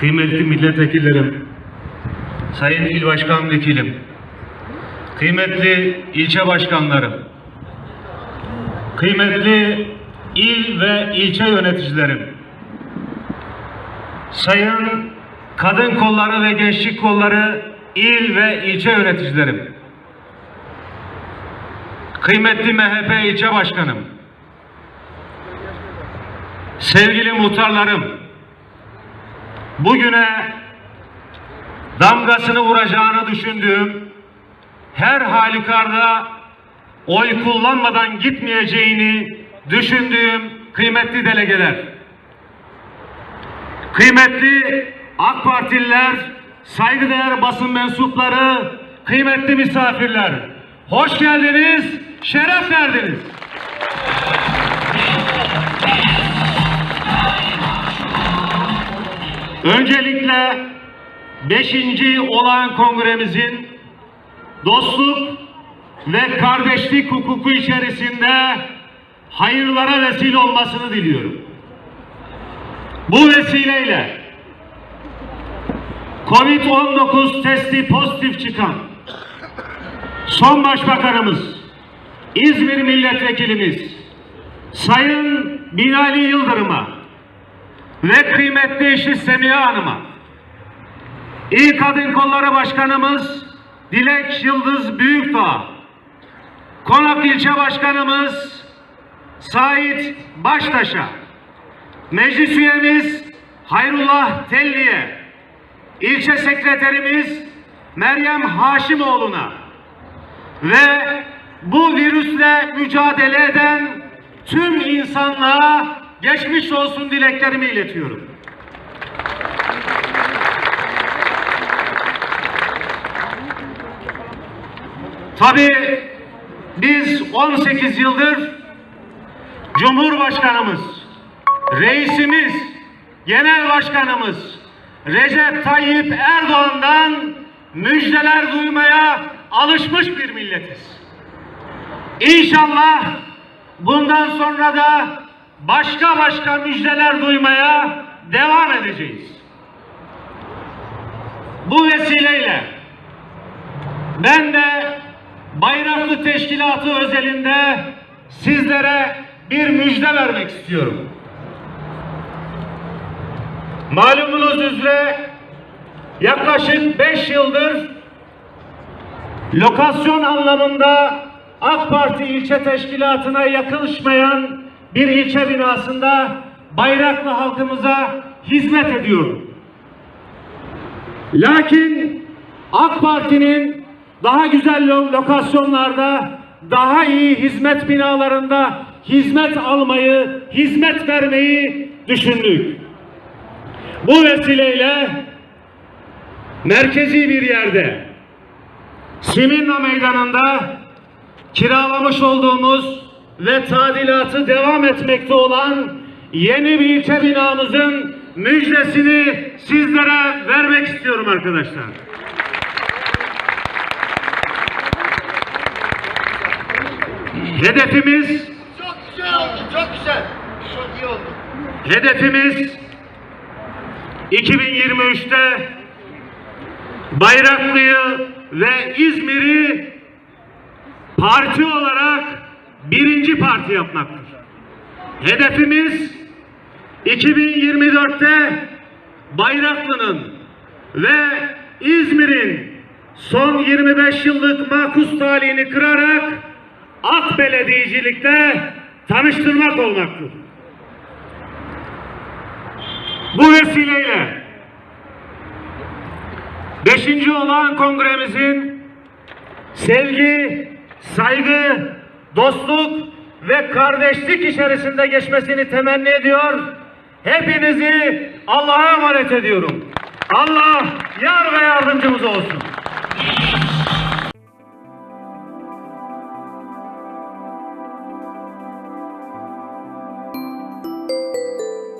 Kıymetli milletvekillerim, sayın il başkan vekilim, kıymetli ilçe başkanlarım, kıymetli il ve ilçe yöneticilerim, sayın kadın kolları ve gençlik kolları il ve ilçe yöneticilerim, kıymetli MHP ilçe başkanım, sevgili muhtarlarım, bugüne damgasını vuracağını düşündüğüm her halükarda oy kullanmadan gitmeyeceğini düşündüğüm kıymetli delegeler, kıymetli AK Partililer, saygıdeğer basın mensupları, kıymetli misafirler, hoş geldiniz, şeref verdiniz. Öncelikle 5. olağan kongremizin dostluk ve kardeşlik hukuku içerisinde hayırlara vesile olmasını diliyorum. Bu vesileyle Covid-19 testi pozitif çıkan son başbakanımız, İzmir milletvekilimiz Sayın Binali Yıldırım'a ve kıymetli eşi Semiha Hanım'a, İl Kadın Kolları Başkanımız Dilek Yıldız Büyükdağ, Konak İlçe Başkanımız Sait Baştaş'a, Meclis Üyemiz Hayrullah Telli'ye, İlçe Sekreterimiz Meryem Haşimoğlu'na. Ve bu virüsle mücadele eden tüm insanlığa geçmiş olsun dileklerimi iletiyorum. Tabii biz 18 yıldır Cumhurbaşkanımız, reisimiz, genel başkanımız Recep Tayyip Erdoğan'dan müjdeler duymaya alışmış bir milletiz. İnşallah bundan sonra da başka başka müjdeler duymaya devam edeceğiz. Bu vesileyle ben de Bayraklı Teşkilatı özelinde sizlere bir müjde vermek istiyorum. Malumunuz üzere yaklaşık 5 yıldır lokasyon anlamında AK Parti ilçe teşkilatına yakışmayan bir ilçe binasında Bayraklı halkımıza hizmet ediyorum. Lakin AK Parti'nin daha güzel lo- lokasyonlarda, daha iyi hizmet binalarında hizmet almayı, hizmet vermeyi düşündük. Bu vesileyle merkezi bir yerde Simirna Meydanı'nda kiralamış olduğumuz ve tadilatı devam etmekte olan yeni bir ilçe binamızın müjdesini sizlere vermek istiyorum arkadaşlar. Hedefimiz Çok güzel oldu, çok güzel. Çok iyi oldu. Hedefimiz 2023'te Bayraklı'yı ve İzmir'i parti olarak birinci parti yapmaktır. Hedefimiz 2024'te Bayraklı'nın ve İzmir'in son 25 yıllık makus talihini kırarak AK belediyecilikte tanıştırmak olmaktır. Bu vesileyle 5. olan kongremizin sevgi, saygı, dostluk ve kardeşlik içerisinde geçmesini temenni ediyor. Hepinizi Allah'a emanet ediyorum. Allah yar ve yardımcımız olsun.